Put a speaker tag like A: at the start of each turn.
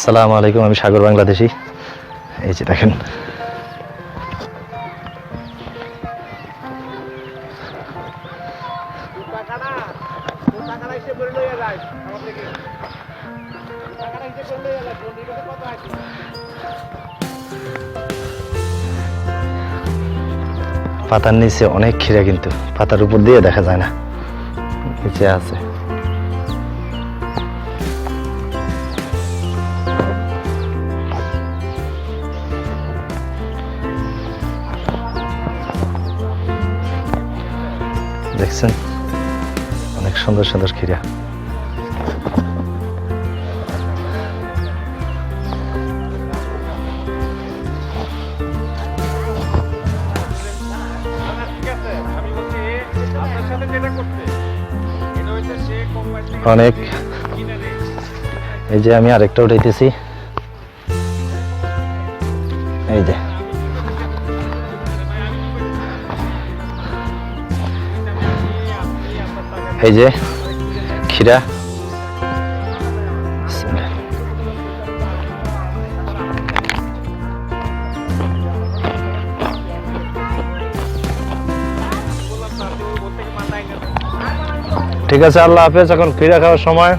A: আসসালামু আলাইকুম, আমি সাগর বাংলাদেশি। এই যে দেখেন। পাতার নিচে অনেক খিরা কিন্তু, পাতার উপর দিয়ে দেখা যায় না। নিচে আছে। দেখছেন? অনেক সুন্দর সুন্দর খিরা অনেক। এই যে আমি আরেকটা উঠাইতেছি। এই যে। এই যে খিরা ঠিক আছে আল্লাহ হাফেজ। এখন খিরা খাওয়ার সময়।